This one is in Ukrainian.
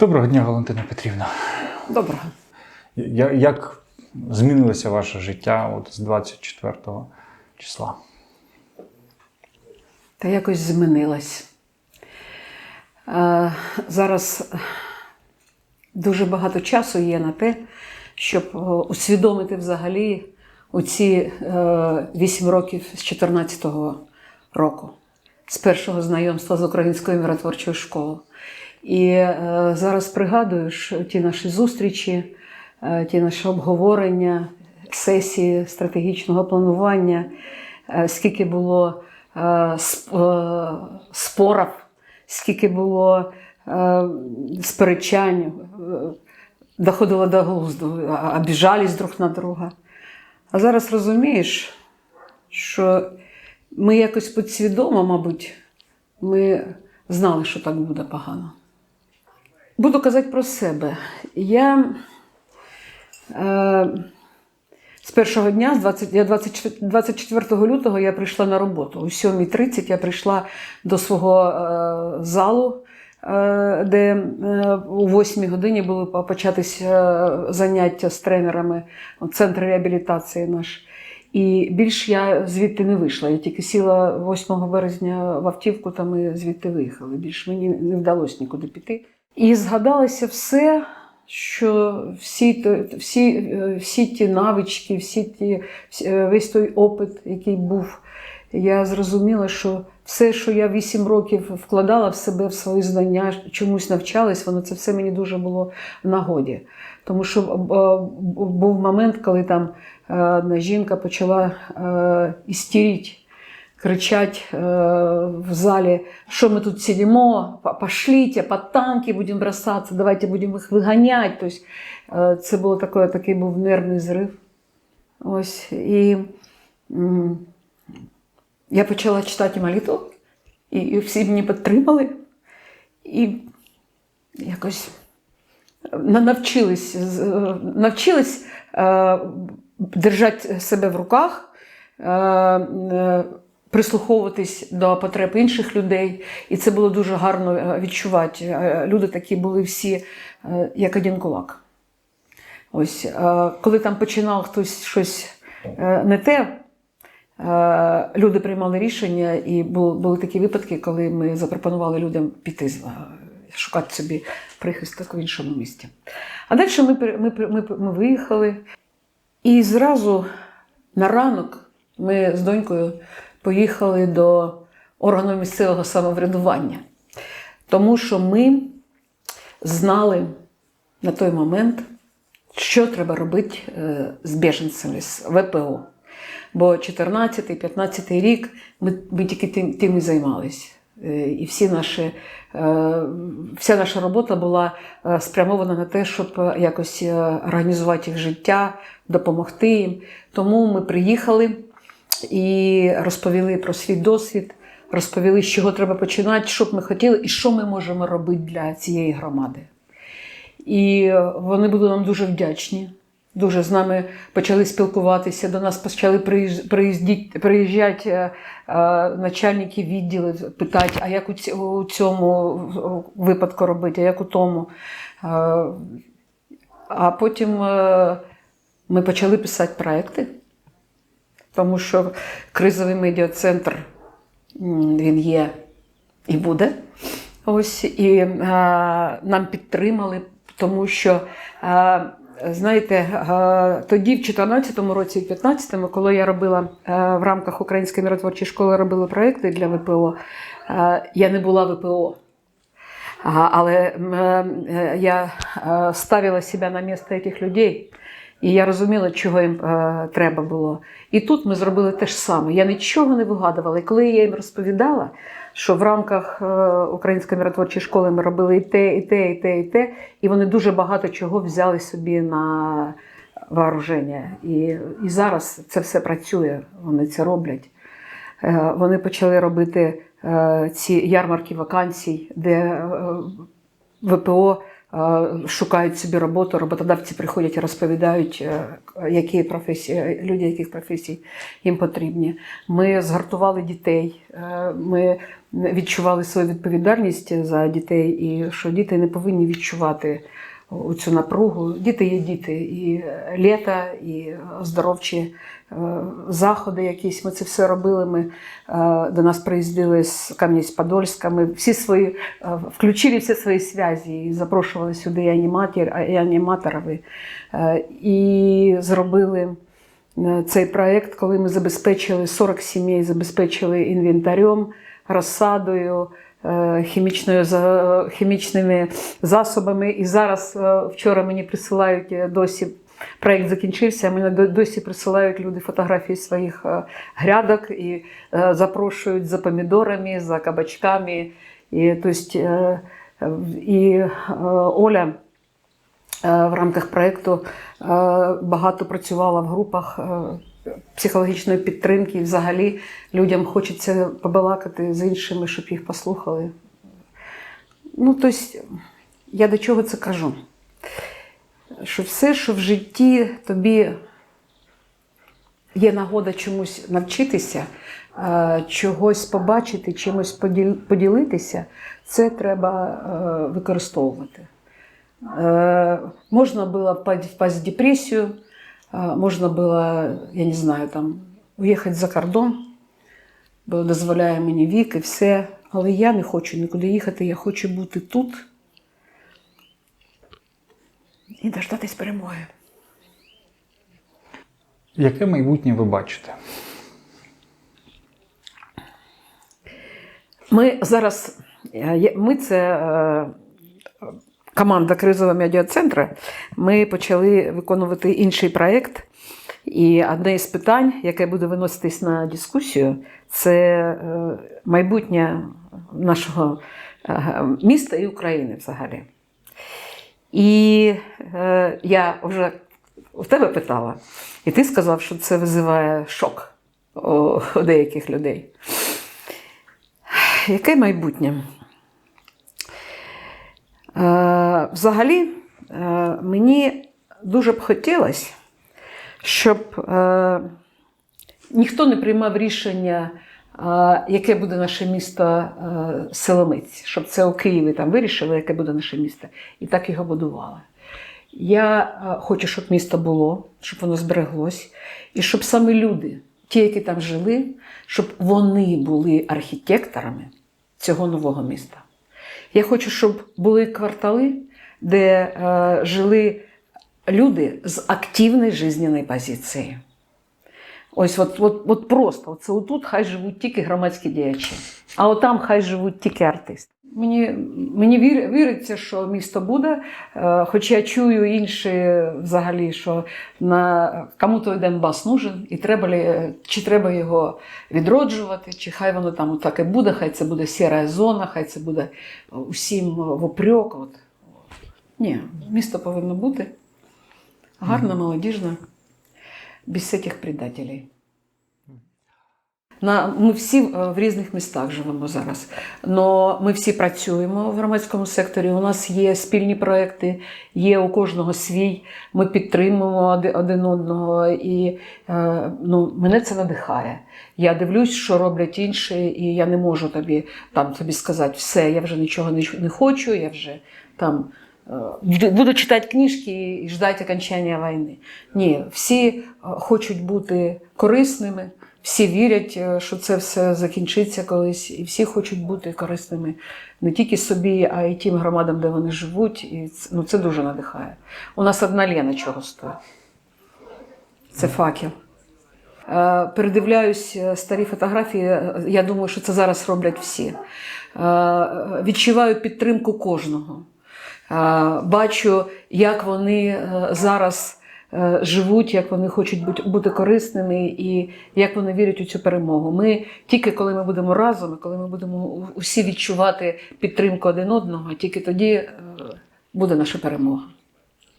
Доброго дня, Валентина Петрівна. Доброго. Я- Як змінилося ваше життя от з 24 числа? Та якось змінилась. Е, зараз дуже багато часу є на те, щоб е, усвідомити взагалі оці е, 8 років з 14-го року, з першого знайомства з українською миротворчою школою. І е, зараз пригадуєш ті наші зустрічі, е, ті наші обговорення, сесії стратегічного планування, е, скільки було сп- спорів, скільки було сперечань, доходило до глузду, обіжались друг на друга. А зараз розумієш, що ми якось підсвідомо, мабуть, ми знали, що так буде погано. Буду казати про себе. Я е, з першого дня, з 20, я 24, 24 лютого, я прийшла на роботу. О 7.30 я прийшла до свого е, залу, е, де е, о 8 годині були по- початись е, заняття з тренерами, центр реабілітації наш. І більш я звідти не вийшла. Я тільки сіла 8 березня в автівку, та ми звідти виїхали. Більш мені не вдалося нікуди піти. І згадалося все, що всі, всі, е, всі ті навички, всі ті, е, весь той опит, який був, я зрозуміла, що все, що я 8 років вкладала в себе, в свої знання, чомусь навчалась, воно це все мені дуже було в нагоді. Тому що е, був момент, коли там е, одна жінка почала е, істерити, кричать в залі, що ми тут сидимо, пошліть, под танки будемо бросатися, давайте будемо їх виганяти. Тобто, це було таке, такий був нервний зрив. Ось, і я почала читати молитву, і, і всі мені підтримали. І якось на- навчились, е, навчились е, держати себе в руках, е, е, прислуховуватись до потреб інших людей. І це було дуже гарно е, відчувати. Е, Люди такі були всі, е, як один кулак. Ось, е, коли там починав хтось щось е, не те, е, люди приймали рішення, і були такі випадки, коли ми запропонували людям піти е, шукати собі прихисток в іншому місті. А далі ми, ми, ми, ми виїхали, і зразу на ранок ми з донькою поїхали до органу місцевого самоврядування, тому що ми знали на той момент, що треба робити е, з біженцями, з ВПО. Бо 14-15 рік ми, ми тільки тим, тим і займалися. Е, І всі наші, е, вся наша робота була е, спрямована на те, щоб якось організувати їх життя, допомогти їм. Тому ми приїхали і розповіли про свій досвід, розповіли, з чого треба починати, що б ми хотіли і що ми можемо робити для цієї громади. І вони були нам дуже вдячні. Дуже з нами почали спілкуватися. До нас почали приїж- приїжджати е, е, начальники відділів, питати, а як у цьому випадку робити, а як у тому. Е, А потім ми почали писати проекти, тому що кризовий медіа-центр він є і буде. Ось і нам підтримали, тому що, знаєте, е, тоді, в 2014 році, в 2015, коли я робила е, в рамках Української миротворчої школи робила проекти для ВПО, е, я не була ВПО. Але я ставила себе на місце цих людей, і я розуміла, чого їм треба було. І тут ми зробили те ж саме. Я нічого не вигадувала. І коли я їм розповідала, що в рамках е, Української миротворчої школи ми робили і те, і те, і те, і те, і вони дуже багато чого взяли собі на вооруження. І, і зараз це все працює, вони це роблять. Е, Вони почали робити е, ці ярмарки вакансій, де ВПО шукають собі роботу, роботодавці приходять і розповідають, які професії, люди яких професій їм потрібні. Ми згартували дітей, ми відчували свою відповідальність за дітей, і що діти не повинні відчувати цю напругу. Діти є діти, і літа, і оздоровчі е, заходи якісь. Ми це все робили. Ми е, до нас приїздили з Кам'янець-Подольська. Ми всі свої е, включили всі свої зв'язі і запрошували сюди і аніматор, і аніматорів. І зробили цей проєкт, коли ми забезпечили 40 сімей, забезпечили інвентарем, розсадою, е, хімічною, хімічними засобами. І зараз е, вчора мені присилають е, досі. Проєкт закінчився, мені досі присилають люди фотографії своїх грядок і запрошують за помідорами, за кабачками. І, то есть, е, і Оля в рамках проєкту багато працювала в групах психологічної підтримки. І взагалі людям хочеться побалакати з іншими, щоб їх послухали. Ну, тобто, я до чого це кажу? Що все, що в житті тобі є нагода чомусь навчитися, е, чогось побачити, чимось поділ- поділитися, це треба е, використовувати. Э, Можно было впасть, впасть в депрессию, э, можно было, я не знаю, там, уїхати за кордон, бо дозволяє мені вік і все. Але я не хочу нікуди їхати, я хочу бути тут і дождатись перемоги. Яке майбутнє ви бачите? Ми зараз, е, ми це е, команда кризового медіа-центру, ми почали виконувати інший проєкт. І одне із питань, яке буде виноситись на дискусію, це е, майбутнє нашого е, міста і України взагалі. І е, я вже у тебе питала, і ти сказав, що це визиває шок у, у деяких людей. Яке майбутнє? Е, взагалі, е, мені дуже б хотілося, щоб е, ніхто не приймав рішення, яке буде наше місто Силомиць, щоб це у Києві там вирішили, яке буде наше місто, і так його будували. Я хочу, щоб місто було, щоб воно збереглось, і щоб саме люди, ті, які там жили, щоб вони були архітекторами цього нового міста. Я хочу, щоб були квартали, де е, жили люди з активної жизненної позиції. Ось от, от, от просто це отут хай живуть тільки громадські діячі, а отам хай живуть тільки артисти. Мені, мені вір, віриться, що місто буде, е, хоч я чую інші взагалі, що на кому той Донбас нужен, і треба лі, чи треба його відроджувати, чи хай воно там так і буде, хай це буде сіра зона, хай це буде усім в опрьок. От. Ні, місто повинно бути гарне, молодіжне, без всяких предателей. На, ми всі е, в різних містах живемо зараз. Но ми всі працюємо в громадському секторі. У нас є спільні проекти, є у кожного свій. Ми підтримуємо один одного. І е, ну, мене це надихає. Я дивлюсь, що роблять інші, і я не можу тобі там тобі сказати, все, я вже нічого не, хочу, я вже там. е, буду- читати книжки і ждати окончання війни. Ні, всі хочуть бути корисними, всі вірять, е, що це все закінчиться колись, і всі хочуть бути корисними не тільки собі, а й тим громадам, де вони живуть. І це, ну, це дуже надихає. У нас одна Лена чого стоїть. Це факел. Е, Передивляюсь е, старі фотографії. Я думаю, що це зараз роблять всі. Відчуваю підтримку кожного. Бачу, як вони зараз живуть, як вони хочуть бути, бути корисними і як вони вірять у цю перемогу. Ми тільки коли ми будемо разом, коли ми будемо усі відчувати підтримку один одного, тільки тоді е, буде наша перемога.